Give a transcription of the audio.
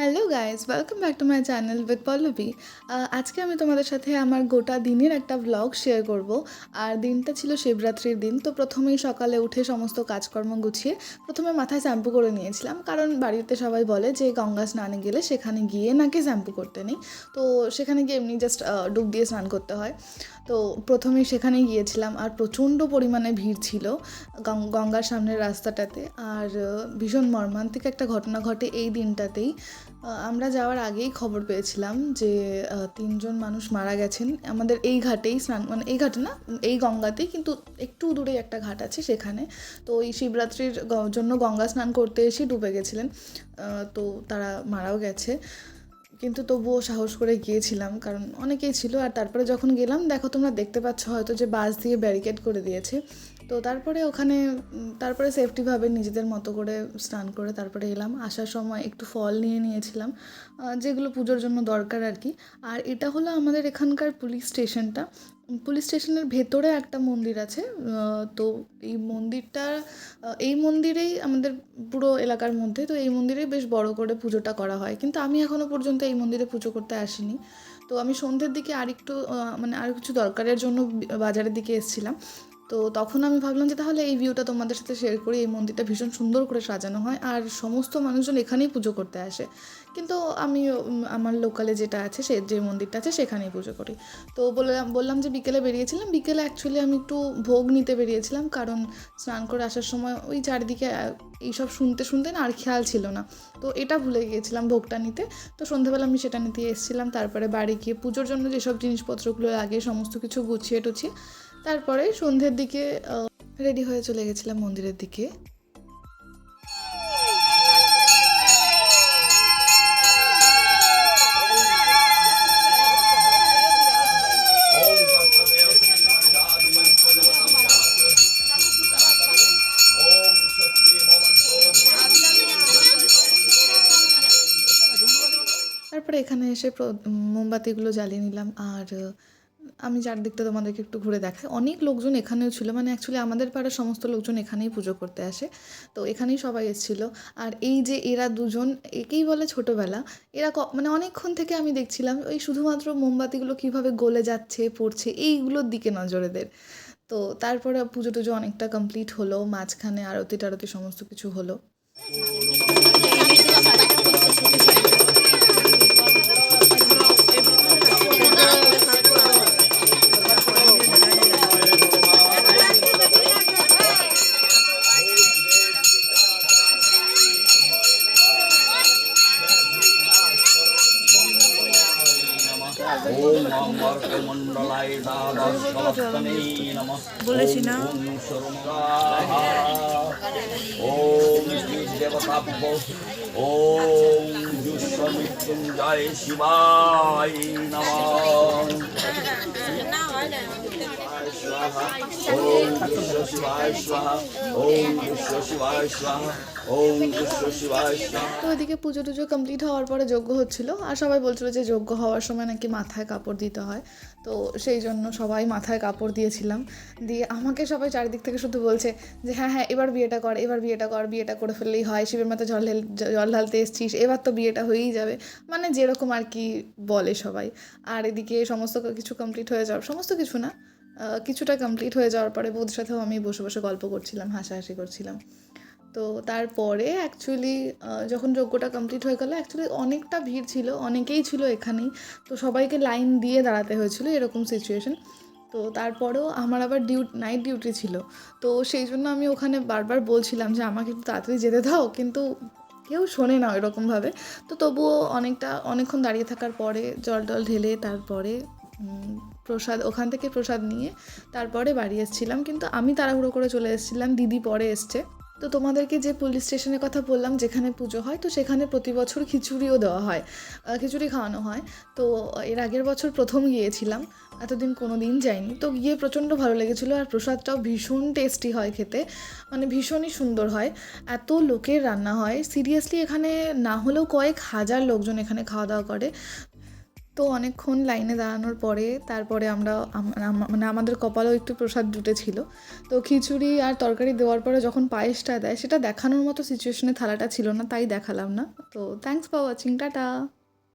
Hello guys welcome back to my channel with Pallavi আজকে আমি তোমাদের সাথে আমার গোটা দিনের একটা ব্লগ শেয়ার করব। আর দিনটা ছিল শিবরাত্রির দিন, তো প্রথমেই সকালে উঠে সমস্ত কাজকর্ম গুছিয়ে প্রথমে মাথায় শ্যাম্পু করে নিয়েছিলাম। কারণ বাড়িতে সবাই বলে যে গঙ্গা স্নানে গেলে সেখানে গিয়ে নাকি শ্যাম্পু করতে নেই। তো সেখানে গিয়ে এমনি জাস্ট ডুব দিয়ে স্নান করতে হয়। তো প্রথমেই সেখানে গিয়েছিলাম। আর প্রচণ্ড পরিমাণে ভিড় ছিল গঙ্গার সামনের রাস্তাটাতে। আর ভীষণ মর্মান্তিক একটা ঘটনা ঘটে এই দিনটাতেই। আমরা যাওয়ার আগেই খবর পেয়েছিলাম যে তিনজন মানুষ মারা গেছেন। আমাদের এই ঘাটেই স্নান মানে এই ঘাটে না, এই গঙ্গাতেই কিন্তু একটু দূরে একটা ঘাট আছে সেখানে। তো এই শিবরাত্রির জন্য গঙ্গা স্নান করতে এসে ডুবে গেছিলেন। তো তারা মারাও গেছে। কিন্তু তবুও সাহস করে গিয়েছিলাম, কারণ অনেকেই ছিল। আর তারপরে যখন গেলাম, দেখো তোমরা দেখতে পাচ্ছ হয়তো যে বাস দিয়ে ব্যারিকেড করে দিয়েছে। তো তারপরে ওখানে তারপরে সেফটিভাবে নিজেদের মতো করে স্নান করে তারপরে এলাম। আসার সময় একটু ফল নিয়ে নিয়েছিলাম যেগুলো পুজোর জন্য দরকার আর কি। আর এটা হলো আমাদের এখানকার পুলিশ স্টেশনটা। পুলিশ স্টেশনের ভেতরে একটা মন্দির আছে তো এই মন্দিরটা এই মন্দিরেই আমাদের পুরো এলাকার মধ্যে, তো এই মন্দিরে বেশ বড় করে পুজোটা করা হয়। কিন্তু আমি এখনও পর্যন্ত এই মন্দিরে পুজো করতে আসিনি। তো আমি সন্ধ্যের দিকে আরেকটু মানে আর কিছু দরকারের জন্য বাজারের দিকে এসেছিলাম। তো তখন আমি ভাবলাম যে তাহলে এই ভিউটা তোমাদের সাথে শেয়ার করি, এই মন্দিরটা ভীষণ সুন্দর করে সাজানো হয় আর সমস্ত মানুষজন এখানেই পুজো করতে আসে। কিন্তু আমি আমার লোকালে যেটা আছে সে, যে মন্দিরটা আছে সেখানেই পুজো করি। তো বললাম বললাম যে বিকেলে বেরিয়েছিলাম, বিকেলে অ্যাকচুয়ালি আমি একটু ভোগ নিতে বেরিয়েছিলাম কারণ স্নান করে আসার সময় ওই চারিদিকে এইসব শুনতে শুনতে না আর খেয়াল ছিল না। তো এটা ভুলে গিয়েছিলাম ভোগটা নিতে। তো সন্ধ্যাবেলা আমি সেটা নিতে এসেছিলাম, তারপরে বাড়ি গিয়ে পুজোর জন্য যেসব জিনিসপত্রগুলো লাগে, সমস্ত কিছু গুছিয়ে টুছিয়ে তারপরে সন্ধ্যের দিকে রেডি হয়ে চলে গেছিলাম মন্দিরের দিকে। তারপরে এখানে এসে মোমবাতিগুলো জ্বালিয়ে নিলাম, আর আহ, যার দিকটা তোমাদেরকে একটু ঘুরে দেখাই। অনেক লোকজন এখানেও ছিল মানে অ্যাকচুয়ালি আমাদের পাড়ার সমস্ত লোকজন এখানেই পুজো করতে আসে। তো এখানেই সবাই এসেছিল। আর এই যে এরা দুজন একেই বলে ছোটোবেলা। এরা মানে অনেকক্ষণ থেকে আমি দেখছিলাম ওই শুধুমাত্র মোমবাতিগুলো কীভাবে গলে যাচ্ছে পড়ছে এইগুলোর দিকে নজরেদের তো তারপরে পুজো টুজো অনেকটা কমপ্লিট হলো মাঝখানে আরতি টারতি সমস্ত কিছু হলো। ওম অমর্ক মণ্ডলায় দ্বাদশলক্ষণে নমঃ বলেছি না ওম শরমাহা ওম দেবতাব্য ওম বিশ্ব মৃত্যুঞ্জয় स्वाहा ओम विश्व शिवाय स्वाहा ओम विश्व शिवाय स्वाहा ओम विश्व शिवाय स्वाहा তো ওইদিকে পুজো টুজো কমপ্লিট হওয়ার পরে যজ্ঞ হচ্ছিল আর সবাই বলছিল যে যজ্ঞ হওয়ার সময় নাকি মাথায় কাপড় দিতে হয় তো সেই জন্য সবাই মাথায় কাপড় দিয়েছিলাম দিয়ে আমাকে সবাই চারিদিক থেকে শুধু বলছে যে হ্যাঁ হ্যাঁ এবার বিয়েটা কর এবার বিয়েটা কর বিয়েটা করে ফেললেই হয় শিবের মাথায় জল ঢেল জল ঢালতে এসছিস এবার তো বিয়েটা হয়েই যাবে মানে যেরকম আর কি বলে সবাই আর এদিকে সমস্ত কিছু কমপ্লিট হয়ে যাওয়ার সমস্ত কিছু না আহ, কিছুটা কমপ্লিট হয়ে যাওয়ার পরে বৌদির সাথেও আমি বসে বসে গল্প করছিলাম, হাসাহাসি করছিলাম। তো তারপরে অ্যাকচুয়ালি যখন যজ্ঞটা কমপ্লিট হয়ে গেলো অ্যাকচুয়ালি অনেকটা ভিড় ছিল, অনেকেই ছিল এখানেই। তো সবাইকে লাইন দিয়ে দাঁড়াতে হয়েছিল এরকম সিচুয়েশন তো তারপরেও আমার আবার ডিউ নাইট ডিউটি ছিল। তো সেই জন্য আমি ওখানে বারবার বলছিলাম যে, আমাকে একটু তাড়াতাড়ি যেতে দাও। কিন্তু কেউ শোনে না এরকমভাবে তো তবুও অনেকটা, অনেকক্ষণ দাঁড়িয়ে থাকার পরে জল টল ঢেলে তারপরে প্রসাদ, ওখান থেকে প্রসাদ নিয়ে তারপরে বাড়ি এসেছিলাম। কিন্তু আমি তাড়াহুড়ো করে চলে এসেছিলাম, দিদি পরে এসছে। তো তোমাদেরকে যে পুলিশ স্টেশনের কথা বললাম, যেখানে পুজো হয়, তো সেখানে প্রতি বছর খিচুড়িও দেওয়া হয় খিচুড়ি খাওয়ানো হয়। তো এর আগের বছর প্রথম গিয়েছিলাম, এতদিন কোনো দিন যাইনি। তো গিয়ে প্রচণ্ড ভালো লেগেছিলো আর প্রসাদটাও ভীষণ টেস্টি হয় খেতে মানে ভীষণই সুন্দর হয়। এত লোকের রান্না হয়। সিরিয়াসলি এখানে না হলেও কয়েক হাজার লোকজন এখানে খাওয়া দাওয়া করে। তো অনেকক্ষণ লাইনে দাঁড়ানোর পরে তারপরে আমরা আম- আম- মানে আমাদের কপালেও একটু প্রসাদ জুটেছিল। তো খিচুড়ি আর তরকারি দেওয়ার পরে যখন পায়েসটা দেয়, সেটা দেখানোর মতো সিচুয়েশনে থালাটা ছিল না, তাই দেখালাম না। তো থ্যাংকস ফর ওয়াচিং টাটা!